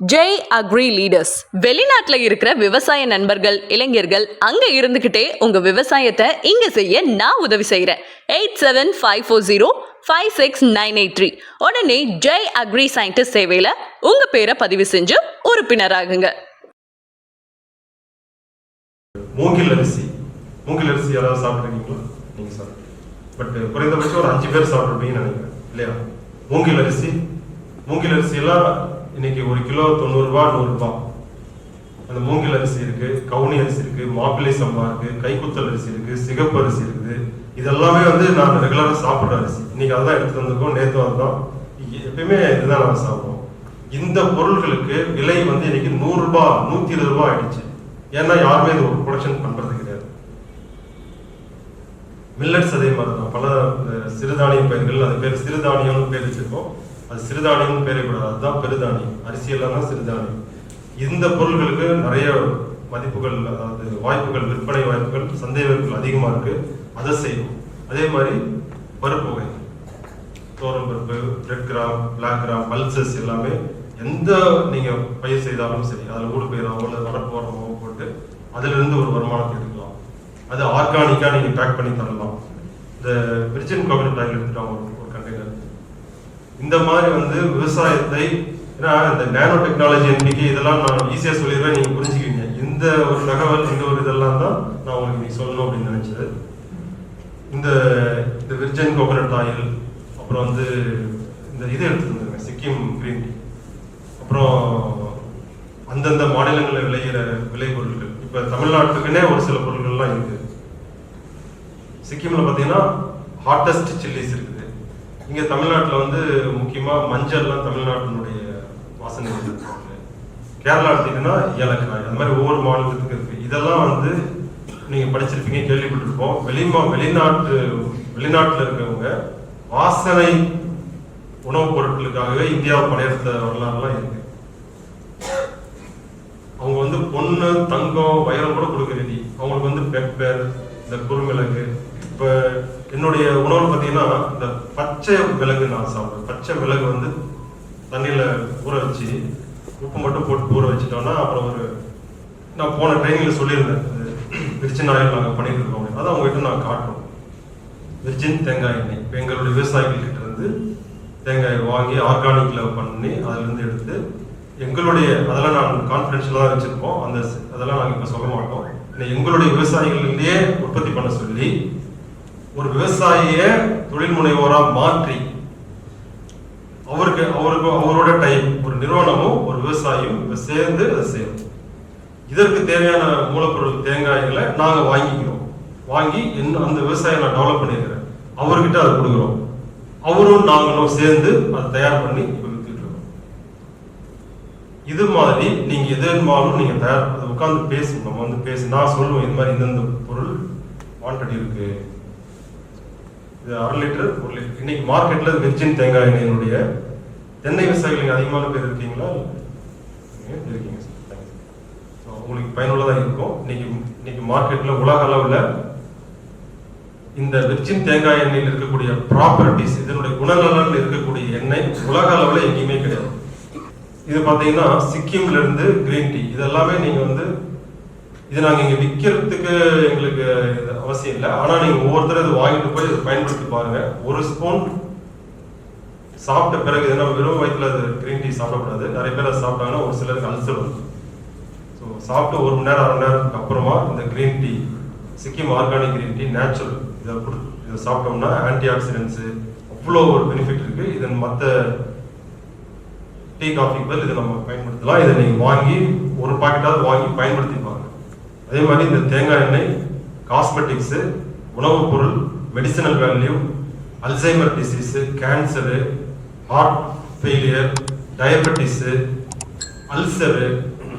Jai agri leaders வெளிநாட்டுல இருக்கிற விவசாய நண்பர்கள் இளைஞர்கள் அங்க இருந்துகிட்டே உங்க விவசாயத்தை இங்க செய்ய நான் உதவி செய்யறேன் eight seven five four zero five six nine eight three உடனே ஜெய் அக்ரி சயின்டிஸ்ட் சேவையில உங்க பேரை பதிவு செஞ்சு உறுப்பினராகுங்க. மூங்கில் அரிசி. மூங்கில் அரிசி யாராவது சாப்பிட்ருக்கீங்களா நீங்கள் சாப்பிட்டு பட் குறைந்தபட்சம் ஒரு அஞ்சு பேர் சாப்பிட்ருப்பீங்கன்னு நினைக்கிறேன். இல்லையா? மூங்கில் அரிசி. மூங்கில் அரிசியெல்லாம் இன்னைக்கு ஒரு கிலோ தொண்ணூறுரூபா நூறுரூபா அந்த மூங்கில் அரிசி இருக்கு கவுனி அரிசி இருக்கு மாப்பிள்ளை சம்பா இருக்கு கைக்குத்தல் அரிசி இருக்கு சிகப்பு அரிசி இருக்குது. இதெல்லாமே வந்து நான் ரெகுலராக சாப்பிட்ற அரிசி. இன்னைக்கு அதான் எடுத்துட்டு வந்திருக்கோம் நேற்று வந்தோம். எப்பயுமே இதுதான் நாங்கள் சாப்பிடுவோம். இந்த பொருட்களுக்கு விலை வந்து இன்னைக்கு நூறுரூபா நூற்றி நூத்தி இருபது ரூபா ஆயிடுச்சு. ஏன்னா யாருமே இது ஒரு ப்ரொடக்ஷன் பண்றது கிடையாது. மில்லட்ஸ் அதே மாதிரி தான் பல சிறுதானிய பயிர்கள் அது பேர் சிறுதானியம்னு பேர் வச்சிருக்கோம். அது சிறுதானியம்னு பேரே கூடாது. அதுதான் பெருதானியம். அரிசியெல்லாம் தான் சிறுதானியம். இந்த பொருள்களுக்கு நிறைய மதிப்புகள் அதாவது வாய்ப்புகள் விற்பனை வாய்ப்புகள் சந்தை வாய்ப்புகள் அதிகமாக இருக்கு. அதை செய்வோம். அதே மாதிரி பருப்பு வகை. தோரம் பருப்பு red gram black gram pulses எல்லாமே எந்த நீங்க பயிர் செய்தாலும் சரி அதில் ஊடு பயிராவோ இல்லை வரப்பு வரமோ போட்டு அதிலிருந்து ஒரு வருமானத்தை எடுக்கலாம். அது ஆர்கானிக்காக நீங்கள் பேக் பண்ணி தரலாம். இந்த விர்ஜின் கோகனட் ஆயில் எடுத்துட்டாங்க இந்த மாதிரி வந்து விவசாயத்தை ஏன்னா இந்த நேனோ டெக்னாலஜி என்பிக்கு இதெல்லாம் நான் ஈஸியாக சொல்லிடுவேன் நீங்க புரிஞ்சுக்குவீங்க. இந்த ஒரு தகவல் இந்த ஒரு இதெல்லாம் தான் நான் உங்களுக்கு இன்னைக்கு சொல்லணும் அப்படின்னு நினைச்சது. இந்த இந்த விர்ஜன் கோகனட் ஆயில் அப்புறம் வந்து இந்த இது எடுத்துருந்தாங்க சிக்கிம் கிரீன் டீ அப்புறம் அந்தந்த மாநிலங்களில் விளையிற விளைபொருட்கள் இப்போ தமிழ்நாட்டுக்குன்னே ஒரு சில பொருட்கள்லாம் இருக்கு. சிக்கிமில் பார்த்தீங்கன்னா ஹாட்டஸ்ட் சில்லிஸ் இருக்குது இங்கே தமிழ்நாட்டில் வந்து முக்கியமாக மஞ்சள்லாம் தமிழ்நாட்டினுடைய வாசனை வந்து கேரளா எடுத்தீங்கன்னா ஏலக்காய் அந்த மாதிரி ஒவ்வொரு மாநிலத்துக்கும் இருக்கு. இதெல்லாம் வந்து நீங்க படிச்சிருப்பீங்க கேள்விப்பட்டிருப்போம். வெளிமா வெளிநாட்டு வெளிநாட்டில் இருக்கிறவங்க வாசனை உணவுப் பொருட்களுக்காகவே இந்தியாவை படையெடுத்த வரலாறுலாம் இருக்கு. அவங்க வந்து பொண்ணு தங்கம் வைரம் கூட கொடுக்க ரெடி அவங்களுக்கு வந்து பெப்பர் இந்த குறுமிளகு இப்போ என்னுடைய உணவு பார்த்தீங்கன்னா இந்த பச்சை மிளகு நான் சாப்பிடுவேன். பச்சை மிளகு வந்து தண்ணியில் ஊற வச்சு உப்பு மட்டும் போட்டு ஊற வச்சுட்டோம்னா அப்புறம் ஒரு நான் போன ட்ரைனிங்ல சொல்லியிருந்தேன் விர்ஜின் ஆயில் நாங்கள் பண்ணிட்டு இருக்கோம் அப்படின்னு. அதான் உங்ககிட்ட நான் காட்டணும் விர்ஜின் தேங்காய் எண்ணெய். இப்போ எங்களுடைய விவசாயிகள் கிட்ட இருந்து தேங்காய் வாங்கி ஆர்கானிக்கில் பண்ணி அதுலேருந்து எடுத்து எங்களுடைய அதெல்லாம் நான் கான்ஃபிடென்ஷியலாக தான் வச்சுருப்போம் அந்த அதெல்லாம் நாங்கள் இப்போ சொல்ல மாட்டோம். எங்களுடைய விவசாயிகளிலேயே உற்பத்தி பண்ண சொல்லி ஒரு விவசாயிய தொழில் முனைவோரா மாற்றி அவருக்கு அவருக்கு அவரோட டைம் ஒரு நிறுவனமும் ஒரு விவசாயியும் சேர்ந்து அதை செய்யும் இதற்கு தேவையான மூலப்பொருள் தேங்காய்களை நாங்கள் வாங்கிக்கிறோம். வாங்கி என்ன அந்த விவசாயம் நான் டெவலப் பண்ணியிருக்கிறேன் அவர்கிட்ட அதை கொடுக்குறோம். அவரும் நாங்களும் சேர்ந்து அதை தயார் பண்ணி இப்ப இது மாதிரி நீங்கள் எது நீங்கள் தயார் அதை உட்காந்து பேசணும் நம்ம வந்து பேசி நான் சொல்லுவேன் இது மாதிரி இந்தந்த பொருள் வாண்டட் இருக்குது இது அரை லிட்டர் ஒரு லிட்டர். இன்னைக்கு மார்க்கெட்ல வெர்ஜின் தேங்காய் எண்ணெயினுடைய தென்னை விவசாயிகள் நீங்கள் அதிகமான பேர் இருக்கீங்களா? இருக்கீங்க. Sir Thanks. ஸோ உங்களுக்கு பயனுள்ளதாக இருக்கும். இன்னைக்கு இன்னைக்கு மார்க்கெட்ல உலக அளவில் இந்த வெர்ஜின் தேங்காய் எண்ணெயில் இருக்கக்கூடிய ப்ராப்பர்ட்டிஸ் இதனுடைய குணநலன்ல இருக்கக்கூடிய எண்ணெய் உலக அளவில் எங்கேயுமே கிடையாது. இது பார்த்தீங்கன்னா சிக்கிம்ல இருந்து கிரீன் டீ இதெல்லாமே நீங்கள் வந்து இது நாங்கள் இங்கே விற்கிறதுக்கு எங்களுக்கு அவசியம் இல்லை. ஆனால் நீங்கள் ஒவ்வொருத்தரும் இது வாங்கிட்டு போய் இதை பயன்படுத்தி பாருங்கள் ஒரு ஸ்பூன் சாப்பிட்ட பிறகு ஏன்னா வெறும் வயிற்றுல அது க்ரீன் டீ சாப்பிடக்கூடாது. நிறைய பேர் அதை சாப்பிட்டாங்கன்னா ஒரு சிலருக்கு அல்சர் வரும். ஸோ சாப்பிட்டு ஒரு மணி நேரம் அரை மணி நேரத்துக்கு அப்புறமா இந்த green tea Sikkim organic green tea natural இதை கொடுத்து இதை சாப்பிட்டோம்னா ஆன்டி ஆக்சிடென்ட்ஸு அவ்வளோ ஒரு பெனிஃபிட் இருக்குது இதன் மற்ற டீ காஃபி பதில் இதை நம்ம பயன்படுத்தலாம். இதை நீங்கள் வாங்கி ஒரு பாக்கெட்டாவது வாங்கி பயன்படுத்தி பாருங்க. அதே மாதிரி இந்த தேங்காய் எண்ணெய் காஸ்மெட்டிக்ஸு உணவுப் பொருள் medicinal value Alzheimer disease cancer heart failure diabetes ulcer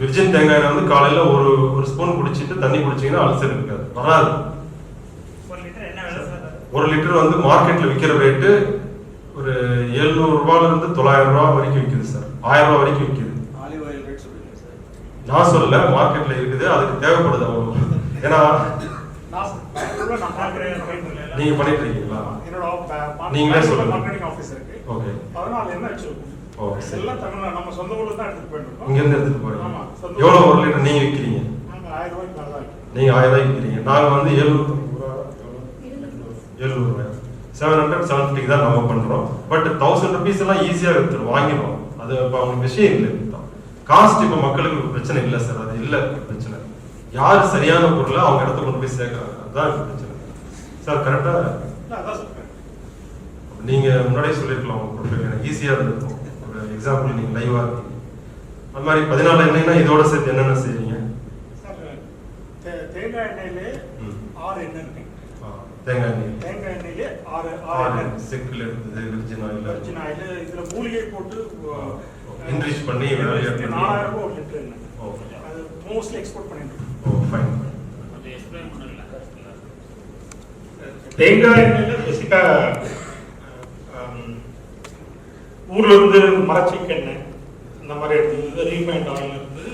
virgin தேங்காய் எண்ணெய் வந்து காலையில் ஒரு ஒரு ஸ்பூன் குடிச்சிட்டு தண்ணி குடிச்சீங்கன்னா அல்சர் இருக்காது. வராது. ஒரு லிட்டர் வந்து மார்க்கெட்ல விற்கிற ரேட்டு ஒரு எழுநூறு ரூபாயில இருந்து தொள்ளாயிரம் ரூபாய் வரைக்கும் விற்குது சார். ஆயிரம் ரூபாய் வரைக்கும் விற்குது நான் சொல்லல மார்க்கெட்ல இருக்குது அதுக்கு தேவைப்படுது அவ்வளோ ஏன்னா நான் உள்ள நான் பார்க்கிறேன் பயன்படல. நீங்க பண்ணிட்டு இருக்கீங்களா என்னோட நீங்களே சொல்லுங்க. மார்க்கெட்டிங் ஆஃபீஸ் இருக்கு. ஓகே. பதினாலு என்ன வச்சிருக்கோம்? ஓ, சரி. எல்லாம் தமிழ்நாடு நம்ம சொந்த ஊர்ல தான் எடுத்துட்டு போயிருக்கோம் இங்க இருந்து எடுத்துட்டு சொந்த எவ்வளவு ஒரு லிட்டர் நீங்க விற்கிறீங்க நாங்க ஆயிரம் ரூபாய்க்கு மேல தான் விற்கிறோம். நீங்க ரூபாய்க்கு வந்து எழுநூத்தி எழுநூறு ரூபாய். செவன் ஹண்ட்ரட் செவன் ஃபிஃப்டிக்கு தான் நம்ம பண்றோம். பட் தௌசண்ட் ருபீஸ் எல்லாம் ஈஸியா வித்துரும் வாங்கிடும் அது இப்போ அவங்க விஷயம் இல்லை காஸ்ட் இப்போ மக்களுக்கு பிரச்சனை இல்லை சார். அது இல்லை பிரச்சனை. யார் சரியான பொருளை அவங்க இடத்த கொண்டு போய் சேர்க்கறாங்க? இப்ப பிரச்சனை. சார் கரெக்டா இல்ல, அதான் சொல்றேன். நீங்க முன்னாடியே சொல்லிருக்கலாம் உங்க ப்ரொஃபைல் ஈஸியா இருந்திருக்கும். ஒரு எக்ஸாம்பிள் நீங்க லைவா இருக்கீங்க. அது மாதிரி பதினாலு எண்ணெய்னா இதோட சேர்த்து என்னென்ன தே- தேங்காய் எண்ணெயிலே. ஆறு எண்ணெய் இருக்கு. தேங்காய் எண்ணெய். தேங்காய் எண்ணெயிலே ஆறு ஆறு எண்ணெய். செக்கில் எடுத்தது விர்ஜின் ஆயில் இதுல மூலிகை போட்டு Enrich பண்ணி நாலாயிரம் ரூபாய் ஒரு லிட்டர் எண்ணெய். ஓ. அது மோஸ்ட்லி எக்ஸ்போர்ட் பண்ணிட்டு. ஓ ஃபைன் தேங்காய் எண்ணெயில பேசிக்கா ஊர்ல இருந்து இந்த மாதிரி எடுத்து ரீஃபைண்ட் ஆயில் இருந்து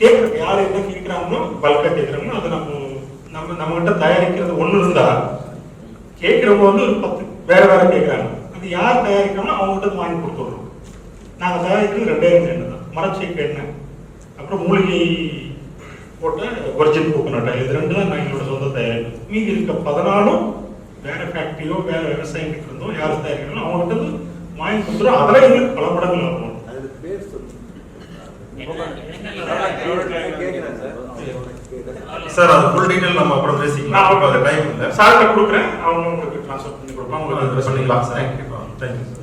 கேட்குறாங்க யார் என்ன கேட்குறாங்களோ பல்காக கேட்குறாங்களோ அது நம்ம நம்ம நம்மகிட்ட தயாரிக்கிறது ஒன்று இருந்தா கேட்குறவங்க வந்து ஒரு பத்து வேற வேற கேட்குறாங்க. அது யார் தயாரிக்கிறாங்களோ அவங்ககிட்ட வாங்கி கொடுத்துட்றோம். நாங்கள் தயாரிக்கிறது ரெண்டாயிரம் ரெண்டு எண்ணெய் தான் மரச்செக்கு எண்ணெய் அப்புறம் மூலிகை போட்ட ஒரிஜினல் கோகோனட் ஆயில் இது ரெண்டு தான் நான் எங்களோட சொந்த தயாரிப்பு. மீதி இருக்க பதினாலும் வேற ஃபேக்டரியோ வேற விவசாயம் கிட்ட இருந்தோ யார் தயாரிக்கிறாங்களோ அவங்ககிட்ட இருந்து வாங்கி கொடுத்துரும் அதில் எங்களுக்கு பல மடங்கு கேட்குறேன் சார் அது ஃபுல் டீடைல் நம்ம அப்புறம் நான் பேசிக்கலாம் அவங்க அது டைம் இல்லை. சார்கிட்ட கொடுக்குறேன். அவங்க உங்களுக்கு ட்ரான்ஸ்ஃபர் பண்ணி கொடுப்பாங்க. அது உங்களுக்கு பண்ணிக்கலாம் sir. Thank you thank you sir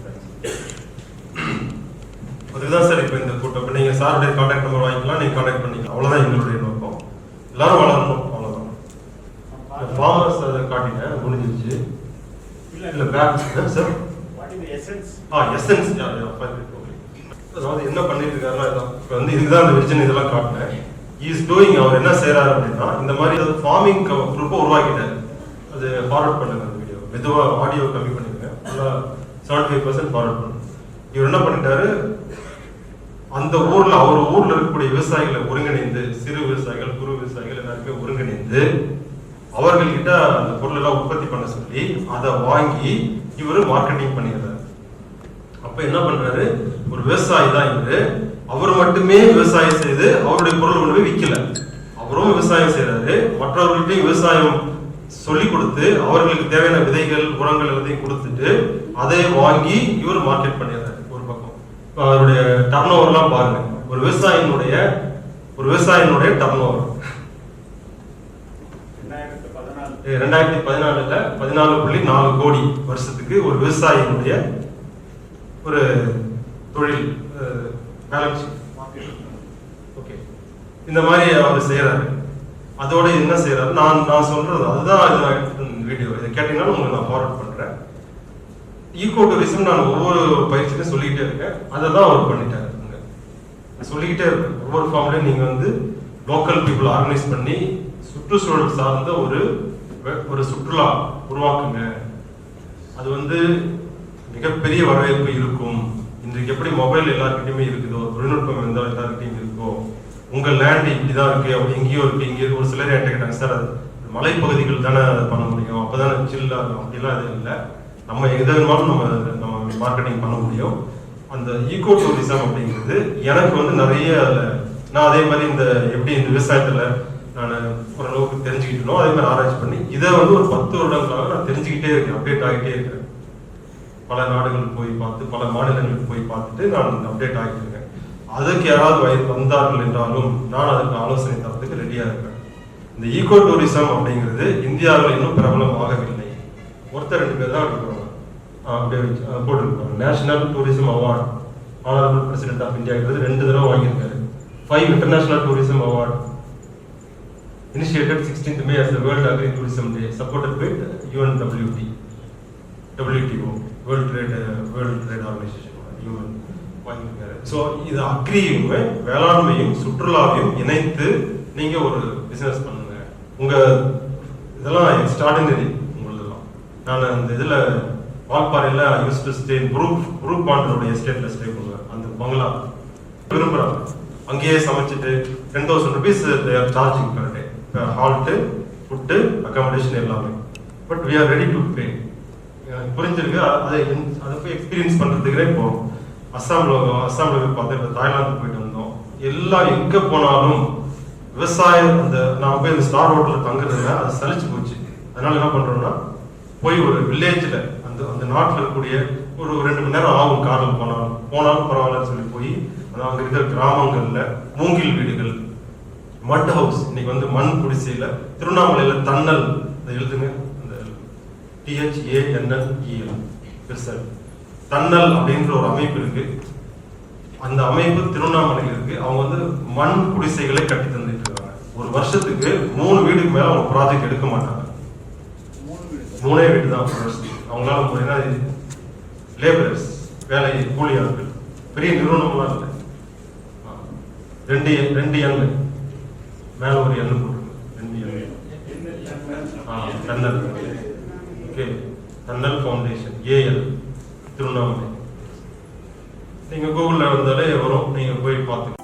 அதுதான் சார் இப்போ இந்த கூட்டம். இப்போ நீங்கள் சாருடைய கான்டாக்ட் நம்பர் வாங்கிக்கலாம். நீங்கள் கான்டாக்ட் பண்ணிக்கலாம். அவ்வளோதான் எங்களுடைய நோக்கம். எல்லாரும் வளரணும். அவ்வளோதான் ஃபார்மர்ஸ் அதை காட்டினேன் முடிஞ்சிருச்சு. இல்லை பேக் சார்? எசன்ஸ் ஆ அதாவது என்ன பண்ணிட்டு இருக்காருன்னா இப்போ வந்து இதுதான் அந்த விர்ஜன் இதெல்லாம் காட்டினேன். இஸ் டூயிங் அவர் என்ன செய்யறாரு அப்படின்னா இந்த மாதிரி ஃபார்மிங் குரூப்பை உருவாக்கிட்டாரு. அது ஃபார்வர்ட் பண்ணுங்க அந்த வீடியோ மெதுவாக ஆடியோ கம்மி பண்ணிருங்க. செவன்டி ஃபைவ் பர்சன்ட் ஃபார்வர்ட் பண்ணுங்க. இவர் என்ன பண்ணிட்டாரு? அந்த ஊர்ல அவர் ஊர்ல இருக்கக்கூடிய விவசாயிகளை ஒருங்கிணைந்து சிறு விவசாயிகள் குறு விவசாயிகள் எல்லாருமே ஒருங்கிணைந்து அவர்கள்கிட்ட அந்த பொருள் எல்லாம் உற்பத்தி பண்ண சொல்லி அதை வாங்கி இவரு மார்க்கெட்டிங் பண்ணிடுறாரு. அப்ப என்ன பண்றாரு? ஒரு விவசாயி தான் இவரு. அவர் மட்டுமே விவசாயம் செய்து அவருடைய பொருள் கொண்டு போய் விற்கல அவரும் விவசாயம் செய்கிறாரு மற்றவர்கள்ட்டையும் விவசாயம் சொல்லி கொடுத்து அவர்களுக்கு தேவையான விதைகள் உரங்கள் எல்லாத்தையும் கொடுத்துட்டு அதை வாங்கி இவர் மார்க்கெட் பண்ணிடுறாரு ஒரு பக்கம். இப்போ அவருடைய டர்ன் ஓவர்லாம் பாருங்க. ஒரு விவசாயினுடைய ஒரு விவசாயினுடைய டர்ன் ஓவர் ரெண்டாயிரத்தி பதினாலுல பதினாலு புள்ளி நாலு கோடி வருஷத்துக்கு ஒரு விவசாயியினுடைய ஒரு தொழில் பேலன்ஸ் ஓகே. இந்த மாதிரி அவர் செய்யறாரு அதோட என்ன செய்யறாரு நான் நான் சொல்றது அதுதான் இது நான் வீடியோ. இதை கேட்டீங்கன்னா உங்களுக்கு நான் ஃபார்வர்ட் பண்றேன். ஈகோ டூரிசம் நான் ஒவ்வொரு பயிற்சியிலும் சொல்லிக்கிட்டே இருக்கேன். அதை தான் அவர் பண்ணிட்டாரு. சொல்லிக்கிட்டே இருக்கேன். ஒவ்வொரு ஃபார்ம்லயும் நீங்க வந்து லோக்கல் பீப்புள் ஆர்கனைஸ் பண்ணி சுற்றுச்சூழல் சார்ந்த ஒரு ஒரு சுற்றுலா உருவாக்குங்க. அது வந்து மிகப்பெரிய வரவேற்பு இருக்கும். இன்றைக்கு எப்படி மொபைல் எல்லாருக்கிட்டையுமே இருக்குதோ தொழில்நுட்பம் எந்த எல்லாருக்கிட்டையும் இருக்கோ உங்கள் லேண்ட் இப்படிதான் இருக்கு அப்படி எங்கேயோ இருக்கு இங்கேயோ ஒரு சிலர் என்கிட்ட கேட்டாங்க சார் அது மலைப்பகுதிகள் தானே அதை பண்ண முடியும்? அப்பதானே சில்லாக இருக்கும். அப்படிலாம் அது இல்லை. நம்ம எந்த வேணுமாலும் நம்ம நம்ம மார்க்கெட்டிங் பண்ண முடியும். அந்த ஈகோ டூரிசம் அப்படிங்கிறது எனக்கு வந்து நிறைய அதில் நான் அதே மாதிரி இந்த எப்படி இந்த விவசாயத்தில் நான் ஓரளவுக்கு தெரிஞ்சுக்கிட்டனோ அதே மாதிரி ஆராய்ச்சி பண்ணி இதை வந்து ஒரு பத்து வருடங்களாக நான் தெரிஞ்சுக்கிட்டே இருக்கேன் அப்டேட் ஆகிட்டே இருக்கிறேன் பல நாடுகள் போய் பார்த்து பல மாநிலங்களுக்கு போய் பார்த்துட்டு நான் அப்டேட் ஆகிட்டு இருக்கேன். அதுக்கு யாராவது வயது வந்தார்கள் என்றாலும் நான் அதுக்கு ஆலோசனை தரத்துக்கு ரெடியாக இருக்கேன் இந்த ஈகோ டூரிசம் அப்படிங்கிறது இந்தியாவில் இன்னும் பிரபலம் ஆகவில்லை ஒருத்தர் ரெண்டு பேர் தான் இருக்கிறாங்க அப்படியே வச்சு போட்டிருக்காங்க national tourism award honourable president of இந்தியாங்கிறது ரெண்டு தடவை வாங்கியிருக்காரு. Five international tourism award initiated 16th May as the World Agri Tourism Day, supported with UNWT, WTO, World Trade uh, World Trade Organization, UN. வாங்கியிருக்காரு ஸோ இது அக்ரியுமே வேளாண்மையும் சுற்றுலாவையும் இணைத்து நீங்கள் ஒரு business பண்ணுங்க. உங்கள் இதெல்லாம் எக்ஸ்ட்ராடினரி உங்களதெல்லாம். நான் அந்த இதில் வால்பாறையில் use to stay group group பாண்டனுடைய ஸ்டேட்ல ஸ்டே பண்ணுவேன். அந்த பங்களா விரும்புகிறாங்க அங்கேயே சமைச்சிட்டு ten thousand rupees charging per day halt food accommodation எல்லாமே. But we are ready to pay எனக்கு புரிஞ்சிருக்கு. அதை அதை போய் எக்ஸ்பீரியன்ஸ் பண்றதுக்குனே போகும் அஸ்ஸாமில் அஸ்ஸாமில் போய் பார்த்தேன் தாய்லாந்து போயிட்டு வந்தோம். எல்லாம் எங்கே போனாலும் விவசாயம் அந்த நான் போய் அந்த ஸ்டார் ஹோட்டலில் தங்குறதுல அது சலிச்சு போச்சு. அதனால என்ன பண்ணுறோம்னா போய் ஒரு வில்லேஜில் அந்த அந்த நாட்டில் இருக்கக்கூடிய ஒரு ஒரு ரெண்டு மணி நேரம் ஆகும் காரில் போனாலும் போனாலும் பரவாயில்லன்னு சொல்லி போய் அங்கே இருக்கிற கிராமங்களில் மூங்கில் வீடுகள் மட் ஹவுஸ் இன்னைக்கு வந்து மண் குடிசையில திருவண்ணாமலையில தன்னல். அதை எழுதுங்க. அந்த டிஹெச்ஏஎன்என்இஎல் பெருசல் தன்னல் அப்படின்ற ஒரு அமைப்பு இருக்கு. அந்த அமைப்பு திருவண்ணாமலையில் இருக்கு. அவங்க வந்து மண் குடிசைகளை கட்டி தந்துட்டு இருக்காங்க. ஒரு வருஷத்துக்கு மூணு வீடுக்கு மேல அவங்க ப்ராஜெக்ட் எடுக்க மாட்டாங்க. மூணு வீடு. தான் ஒரு வருஷத்துக்கு. அவங்களால முடியாது லேபரர்ஸ் வேலை கூலி ஆட்கள் பெரிய நிறுவனம்லாம் இல்லை. ரெண்டு ரெண்டு எண் மேல ஒரு எண்ணு போட்டுருக்கு Thannal okay. Thannal foundation AL Tiruvannamalai. நீங்க கூகுளில் வந்தாலே வரும். நீங்க போய் பார்த்துக்கலாம்.